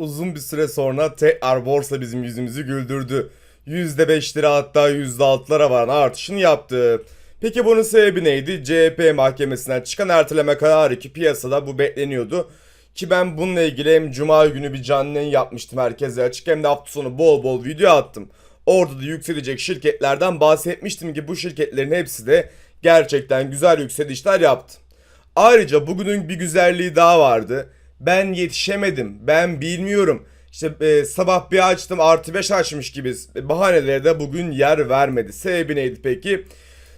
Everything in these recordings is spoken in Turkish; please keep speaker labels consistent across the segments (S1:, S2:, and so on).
S1: Uzun bir süre sonra tekrar borsa bizim yüzümüzü güldürdü. %5 lira hatta %6'lara varan artışını yaptı. Peki bunun sebebi neydi? CHP mahkemesinden çıkan erteleme kararı ki piyasada bu bekleniyordu. Ki ben bununla ilgili hem cuma günü bir canlı yayın yapmıştım herkese açık hem de hafta sonu bol bol video attım. Orada da yükselecek şirketlerden bahsetmiştim ki bu şirketlerin hepsi de gerçekten güzel yükselişler yaptı. Ayrıca bugünün bir güzelliği daha vardı. Ben yetişemedim, ben bilmiyorum. İşte e, sabah bir açtım artı 5 açmış gibi bahanelere de bugün yer vermedi. Sebebi neydi peki?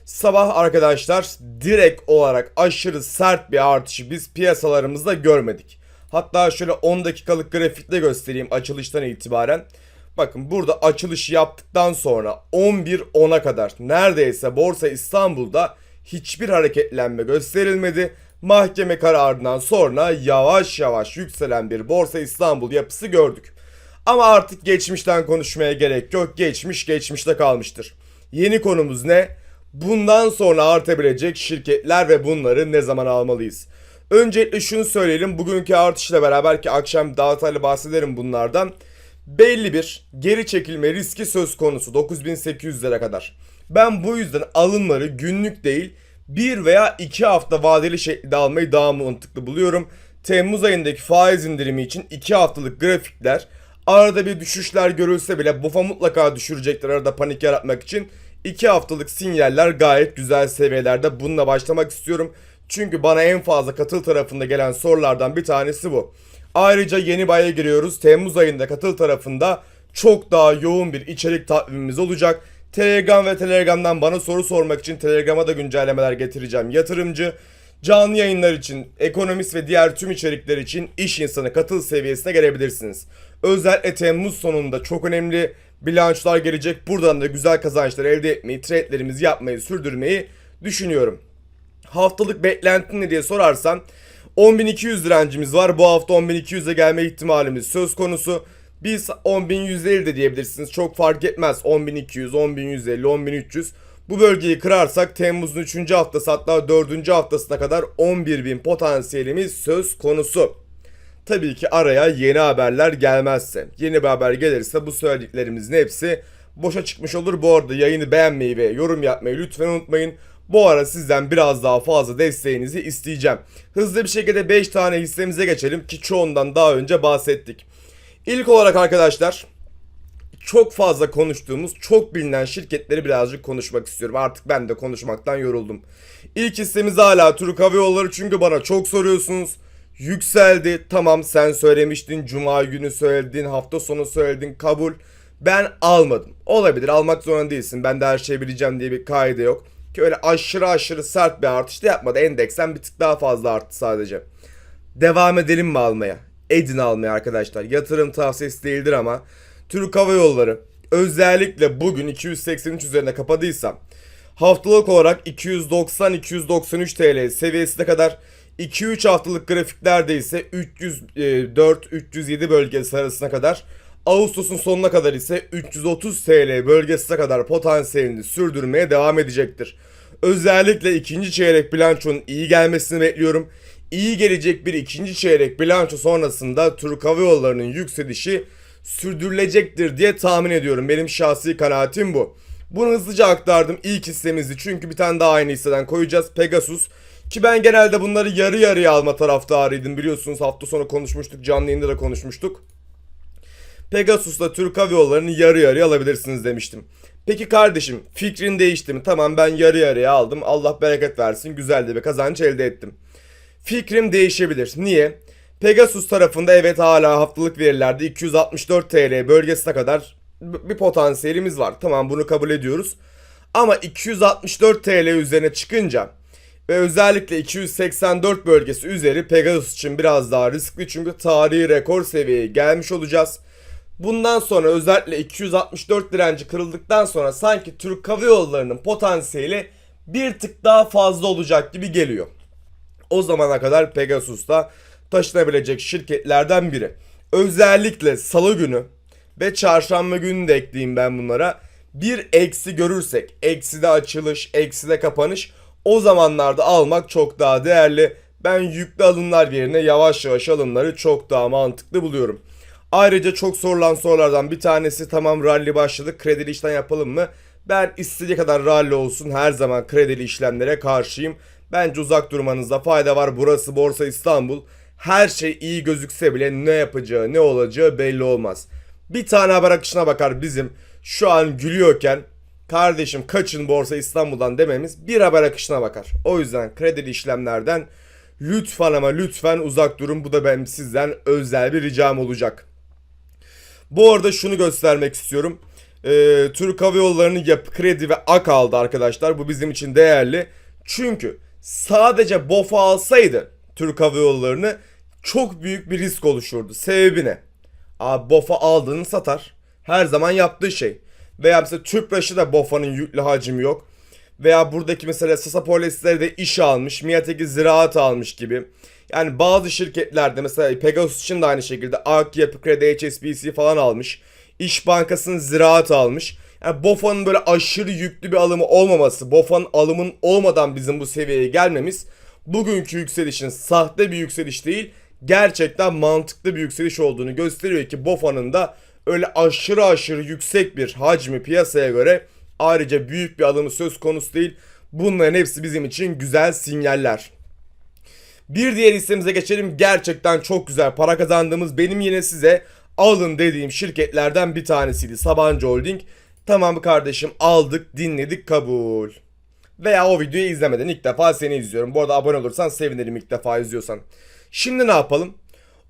S1: Sabah arkadaşlar direkt olarak aşırı sert bir artışı biz piyasalarımızda görmedik. Hatta şöyle 10 dakikalık grafikte göstereyim açılıştan itibaren. Bakın burada açılış yaptıktan sonra 11.10'a kadar neredeyse Borsa İstanbul'da hiçbir hareketlenme gösterilmedi. Mahkeme kararından sonra yavaş yavaş yükselen bir Borsa İstanbul yapısı gördük. Ama artık geçmişten konuşmaya gerek yok. Geçmiş geçmişte kalmıştır. Yeni konumuz ne? Bundan sonra artabilecek şirketler ve bunları ne zaman almalıyız? Öncelikle şunu söyleyelim. Bugünkü artışla beraber ki akşam daha detaylı bahsederim bunlardan. Belli bir geri çekilme riski söz konusu 9800'lere kadar. Ben bu yüzden alımları günlük değil bir veya iki hafta vadeli şekilde almayı daha mantıklı buluyorum. Temmuz ayındaki faiz indirimi için 2 haftalık grafikler arada bir düşüşler görülse bile BOFA mutlaka düşürecektir arada panik yaratmak için. 2 haftalık sinyaller gayet güzel seviyelerde. Bununla başlamak istiyorum. Çünkü bana en fazla katıl tarafında gelen sorulardan bir tanesi bu. Ayrıca yeni bir aya giriyoruz. Temmuz ayında katıl tarafında çok daha yoğun bir içerik takvimimiz olacak. Telegram ve Telegram'dan bana soru sormak için Telegram'a da güncellemeler getireceğim. Yatırımcı, canlı yayınlar için, ekonomist ve diğer tüm içerikler için iş insanı katıl seviyesine gelebilirsiniz. Özellikle Temmuz sonunda çok önemli bilançolar gelecek. Buradan da güzel kazançlar elde etmeyi, trade'lerimizi yapmayı, sürdürmeyi düşünüyorum. Haftalık beklentin ne diye sorarsan 10.200 direncimiz var. Bu hafta 10.200'e gelme ihtimalimiz söz konusu. Biz 10.150 de diyebilirsiniz. Çok fark etmez. 10.200, 10.150, 10.300. Bu bölgeyi kırarsak Temmuz'un 3. haftası hatta 4. haftasına kadar 11.000 potansiyelimiz söz konusu. Tabii ki araya yeni haberler gelmezse. Yeni bir haber gelirse bu söylediklerimizin hepsi boşa çıkmış olur. Bu arada yayını beğenmeyi ve yorum yapmayı lütfen unutmayın. Bu ara sizden biraz daha fazla desteğinizi isteyeceğim. Hızlı bir şekilde 5 tane hissemize geçelim ki çoğundan daha önce bahsettik. İlk olarak arkadaşlar çok fazla konuştuğumuz, çok bilinen şirketleri birazcık konuşmak istiyorum. Artık ben de konuşmaktan yoruldum. İlk hissemiz hala Türk Hava Yolları çünkü bana çok soruyorsunuz. Yükseldi. Tamam sen söylemiştin. Cuma günü söyledin. Hafta sonu söyledin. Kabul. Ben almadım. Olabilir. Almak zorunda değilsin. Ben de her şeyi bileceğim diye bir kaide yok. Ki öyle aşırı aşırı sert bir artış da yapmadı. Endeksen bir tık daha fazla arttı sadece. Devam edelim mi almaya? Edin almaya arkadaşlar. Yatırım tavsiyesi değildir ama Türk Hava Yolları özellikle bugün 283 üzerinde kapadıysam haftalık olarak 290-293 TL seviyesine kadar 2-3 haftalık grafiklerde ise 304-307 bölgesi arasına kadar Ağustos'un sonuna kadar ise 330 TL bölgesine kadar potansiyelini sürdürmeye devam edecektir. Özellikle ikinci çeyrek bilançonun iyi gelmesini bekliyorum. İyi gelecek bir ikinci çeyrek bilanço sonrasında Türk Hava Yolları'nın yükselişi sürdürülecektir diye tahmin ediyorum. Benim şahsi kanaatim bu. Bunu hızlıca aktardım ilk hissemizdi çünkü bir tane daha aynı hisseden koyacağız. Pegasus. Ki ben genelde bunları yarı yarıya alma taraftarıydım biliyorsunuz hafta sonu konuşmuştuk canlı yayında da konuşmuştuk. Pegasus'la Türk Hava Yolları'nı yarı yarıya alabilirsiniz demiştim. Peki kardeşim fikrin değişti mi? Tamam ben yarı yarıya aldım. Allah bereket versin. Güzel de bir kazanç elde ettim. Fikrim değişebilir. Niye? Pegasus tarafında evet hala haftalık verilerde 264 TL bölgesine kadar bir potansiyelimiz var. Tamam bunu kabul ediyoruz. Ama 264 TL üzerine çıkınca ve özellikle 284 bölgesi üzeri Pegasus için biraz daha riskli çünkü tarihi rekor seviyeye gelmiş olacağız. Bundan sonra özellikle 264 direnci kırıldıktan sonra sanki Türk Hava Yolları'nın potansiyeli bir tık daha fazla olacak gibi geliyor. O zamana kadar Pegasus'ta taşınabilecek şirketlerden biri. Özellikle salı günü ve çarşamba günü de ekleyeyim ben bunlara. Bir eksi görürsek, eksi de açılış, eksi de kapanış o zamanlarda almak çok daha değerli. Ben yüklü alımlar yerine yavaş yavaş alımları çok daha mantıklı buluyorum. Ayrıca çok sorulan sorulardan bir tanesi tamam rally başladı kredili işlem yapalım mı? Ben istediği kadar rally olsun her zaman kredili işlemlere karşıyım. Bence uzak durmanızda fayda var. Burası Borsa İstanbul. Her şey iyi gözükse bile ne yapacağı ne olacağı belli olmaz. Bir tane haber akışına bakar bizim şu an gülüyorken kardeşim kaçın Borsa İstanbul'dan dememiz bir haber akışına bakar. O yüzden kredili işlemlerden lütfen ama lütfen uzak durun. Bu da benim sizden özel bir ricam olacak. Bu arada şunu göstermek istiyorum. Ee, Türk Hava Yolları'nın yapı kredi ve ak aldı arkadaşlar. Bu bizim için değerli. Çünkü sadece BOF'a alsaydı Türk Hava Yolları'nı çok büyük bir risk oluşurdu. Sebebi ne? Abi BOF'a aldığını satar. Her zaman yaptığı şey. Veya mesela Tüpraş'ı da BOFA'nın yüklü hacmi yok. Veya buradaki mesela Sasa Polisleri de iş almış. Miatek'i ziraat almış gibi. Yani bazı şirketlerde mesela Pegasus için de aynı şekilde AK Yapı Kredi HSBC falan almış. İş Bankası'nın ziraat almış. Yani BOFA'nın böyle aşırı yüklü bir alımı olmaması, BOFA'nın alımın olmadan bizim bu seviyeye gelmemiz bugünkü yükselişin sahte bir yükseliş değil, gerçekten mantıklı bir yükseliş olduğunu gösteriyor ki BOFA'nın da öyle aşırı aşırı yüksek bir hacmi piyasaya göre ayrıca büyük bir alımı söz konusu değil. Bunların hepsi bizim için güzel sinyaller. Bir diğer hissemize geçelim. Gerçekten çok güzel para kazandığımız benim yine size alın dediğim şirketlerden bir tanesiydi. Sabancı Holding. Tamam kardeşim aldık dinledik kabul. Veya o videoyu izlemeden ilk defa seni izliyorum. Bu arada abone olursan sevinirim ilk defa izliyorsan. Şimdi ne yapalım?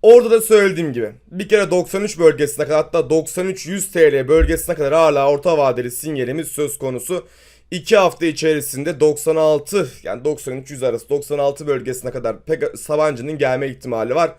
S1: Orada da söylediğim gibi bir kere 93 bölgesine kadar hatta 93-100 TL bölgesine kadar hala orta vadeli sinyalimiz söz konusu. 2 hafta içerisinde 96 yani 93-100 arası 96 bölgesine kadar Sabancı'nın gelme ihtimali var.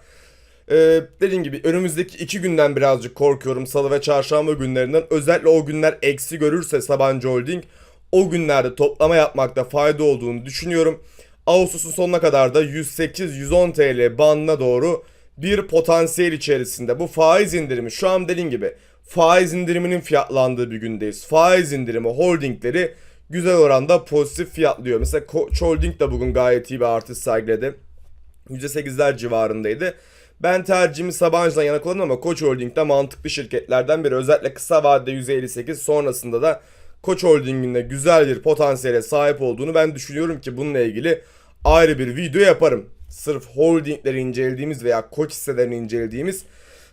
S1: Ee, dediğim gibi önümüzdeki iki günden birazcık korkuyorum. Salı ve çarşamba günlerinden. Özellikle o günler eksi görürse Sabancı Holding o günlerde toplama yapmakta fayda olduğunu düşünüyorum. Ağustos'un sonuna kadar da 108-110 TL bandına doğru bir potansiyel içerisinde. Bu faiz indirimi şu an dediğim gibi faiz indiriminin fiyatlandığı bir gündeyiz. Faiz indirimi holdingleri güzel oranda pozitif fiyatlıyor. Mesela Koç Holding de bugün gayet iyi bir artış sergiledi. %8'ler civarındaydı. Ben tercihimi Sabancı'dan yana kullandım ama Koç Holding de mantıklı şirketlerden biri. Özellikle kısa vadede %58 sonrasında da Koç Holding'in de güzel bir potansiyele sahip olduğunu ben düşünüyorum ki bununla ilgili ayrı bir video yaparım. Sırf holdingleri incelediğimiz veya koç hisselerini incelediğimiz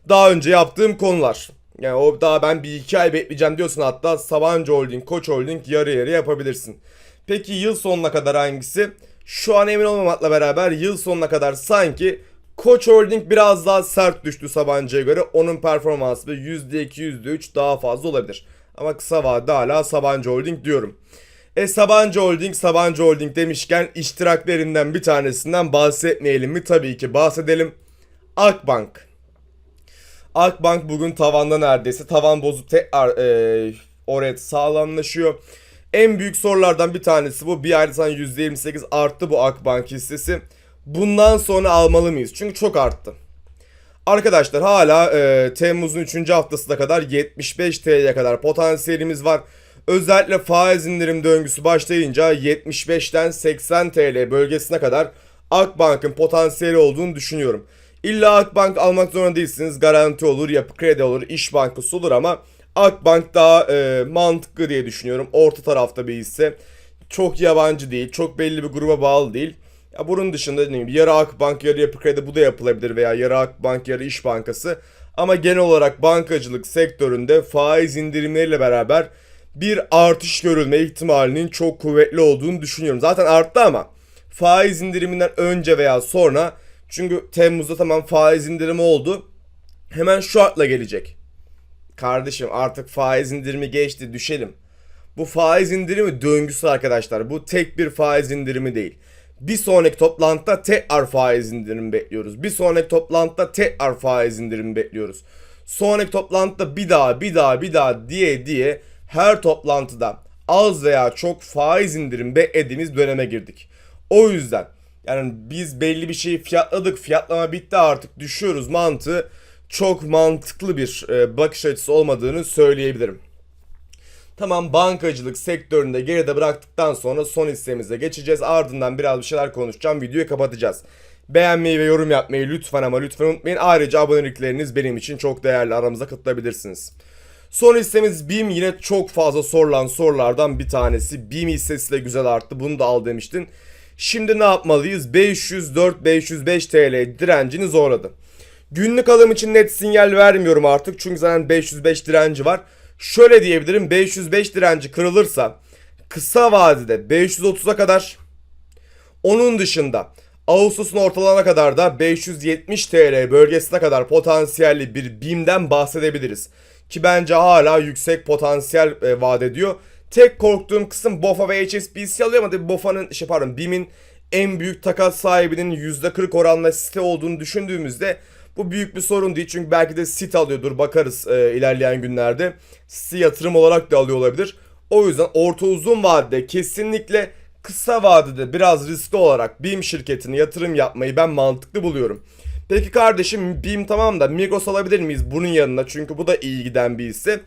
S1: daha önce yaptığım konular. Yani o daha ben bir iki ay bekleyeceğim diyorsun hatta Sabancı Holding, Koç Holding yarı yarı yapabilirsin. Peki yıl sonuna kadar hangisi? Şu an emin olmamakla beraber yıl sonuna kadar sanki Koç Holding biraz daha sert düştü Sabancı'ya göre. Onun performansı da %2, %3 daha fazla olabilir. Ama kısa vadede hala Sabancı Holding diyorum. E Sabancı Holding, Sabancı Holding demişken iştiraklerinden bir tanesinden bahsetmeyelim mi? Tabii ki bahsedelim. Akbank. Akbank bugün tavanda neredeyse. Tavan bozu tekrar e, oraya sağlamlaşıyor. En büyük sorulardan bir tanesi bu. Bir ayda sana %28 arttı bu Akbank hissesi. Bundan sonra almalı mıyız? Çünkü çok arttı. Arkadaşlar hala e, Temmuz'un 3. haftasına kadar 75 TL'ye kadar potansiyelimiz var. Özellikle faiz indirim döngüsü başlayınca 75'ten 80 TL bölgesine kadar Akbank'ın potansiyeli olduğunu düşünüyorum. İlla Akbank almak zorunda değilsiniz. Garanti olur, yapı kredi olur, iş bankası olur ama Akbank daha e, mantıklı diye düşünüyorum. Orta tarafta bir hisse. Çok yabancı değil, çok belli bir gruba bağlı değil. Ya bunun dışında dediğim gibi yarı Akbank, yarı yapı kredi bu da yapılabilir veya yarı Akbank, yarı iş bankası. Ama genel olarak bankacılık sektöründe faiz indirimleriyle beraber bir artış görülme ihtimalinin çok kuvvetli olduğunu düşünüyorum. Zaten arttı ama faiz indiriminden önce veya sonra çünkü Temmuz'da tamam faiz indirimi oldu. Hemen şu atla gelecek. Kardeşim artık faiz indirimi geçti düşelim. Bu faiz indirimi döngüsü arkadaşlar. Bu tek bir faiz indirimi değil. Bir sonraki toplantıda tekrar faiz indirimi bekliyoruz. Bir sonraki toplantıda tekrar faiz indirimi bekliyoruz. Sonraki toplantıda bir daha bir daha bir daha diye diye her toplantıda az veya çok faiz indirim beklediğimiz döneme girdik. O yüzden yani biz belli bir şeyi fiyatladık fiyatlama bitti artık düşüyoruz mantığı çok mantıklı bir e, bakış açısı olmadığını söyleyebilirim. Tamam bankacılık sektöründe geride bıraktıktan sonra son hissemize geçeceğiz. Ardından biraz bir şeyler konuşacağım. Videoyu kapatacağız. Beğenmeyi ve yorum yapmayı lütfen ama lütfen unutmayın. Ayrıca abonelikleriniz benim için çok değerli. Aramıza katılabilirsiniz. Son hissemiz BİM yine çok fazla sorulan sorulardan bir tanesi. BİM hissesi de güzel arttı. Bunu da al demiştin. Şimdi ne yapmalıyız? 504-505 TL direncini zorladı. Günlük alım için net sinyal vermiyorum artık. Çünkü zaten 505 direnci var. Şöyle diyebilirim. 505 direnci kırılırsa kısa vadede 530'a kadar onun dışında Ağustos'un ortalarına kadar da 570 TL bölgesine kadar potansiyelli bir BİM'den bahsedebiliriz. Ki bence hala yüksek potansiyel e, vaat ediyor. Tek korktuğum kısım BOFA ve HSBC alıyor ama tabii BOFA'nın şey pardon BİM'in en büyük takas sahibinin %40 oranla site olduğunu düşündüğümüzde bu büyük bir sorun değil. Çünkü belki de sit alıyordur bakarız e, ilerleyen günlerde. Site yatırım olarak da alıyor olabilir. O yüzden orta uzun vadede kesinlikle kısa vadede biraz riskli olarak BİM şirketine yatırım yapmayı ben mantıklı buluyorum. Peki kardeşim BİM tamam da Migros alabilir miyiz bunun yanına? Çünkü bu da iyi giden bir hisse.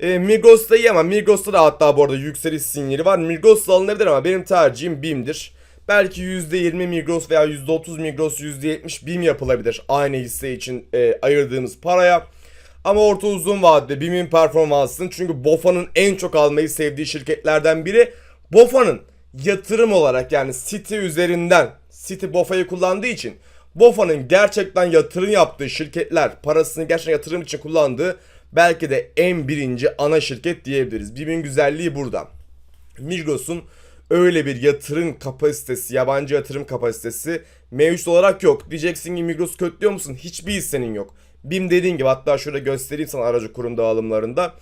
S1: E, Migros da iyi ama Migros'ta da hatta bu arada yükseliş sinyali var. Migros da alınabilir ama benim tercihim BİM'dir. Belki %20 Migros veya %30 Migros, %70 BİM yapılabilir aynı hisse için e, ayırdığımız paraya. Ama orta uzun vadede BİM'in performansını çünkü BOFA'nın en çok almayı sevdiği şirketlerden biri. BOFA'nın yatırım olarak yani City üzerinden City BOFA'yı kullandığı için BOFA'nın gerçekten yatırım yaptığı şirketler parasını gerçekten yatırım için kullandığı belki de en birinci ana şirket diyebiliriz. BİM'in güzelliği burada. Migros'un öyle bir yatırım kapasitesi, yabancı yatırım kapasitesi mevcut olarak yok. Diyeceksin ki Migros kötülüyor musun? Hiçbir hissenin yok. BİM dediğin gibi hatta şöyle göstereyim sana aracı kurum dağılımlarında.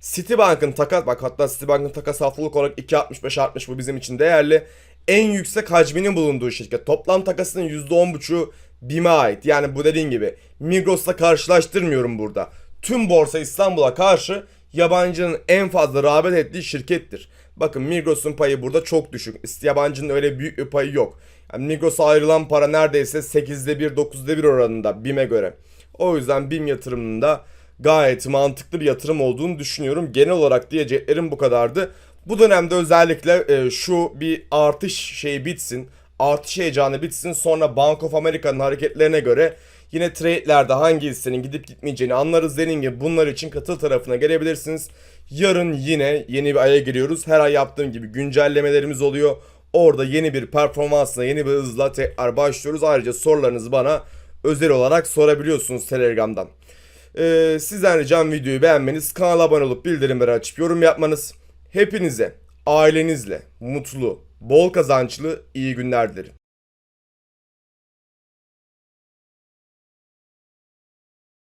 S1: Citibank'ın takas bak hatta Citibank'ın takas haftalık olarak 2.65 artmış bu bizim için değerli. En yüksek hacminin bulunduğu şirket. Toplam takasının %10.5'u BİM'e ait. Yani bu dediğin gibi Migros'la karşılaştırmıyorum burada. Tüm borsa İstanbul'a karşı yabancının en fazla rağbet ettiği şirkettir. Bakın Migros'un payı burada çok düşük. Yabancının öyle büyük bir payı yok. Yani Migros'a ayrılan para neredeyse 8'de 1, 9'da 1 oranında BİM'e göre. O yüzden BİM yatırımında gayet mantıklı bir yatırım olduğunu düşünüyorum. Genel olarak diyeceklerim bu kadardı. Bu dönemde özellikle e, şu bir artış şeyi bitsin. Artış heyecanı bitsin. Sonra Bank of America'nın hareketlerine göre yine trade'lerde hangi hissenin gidip gitmeyeceğini anlarız. Dediğim gibi bunlar için katıl tarafına gelebilirsiniz. Yarın yine yeni bir aya giriyoruz. Her ay yaptığım gibi güncellemelerimiz oluyor. Orada yeni bir performansla, yeni bir hızla tekrar başlıyoruz. Ayrıca sorularınızı bana özel olarak sorabiliyorsunuz Telegram'dan. Ee, sizden ricam videoyu beğenmeniz, kanala abone olup bildirimleri açıp yorum yapmanız. Hepinize ailenizle mutlu, bol kazançlı iyi günler dilerim.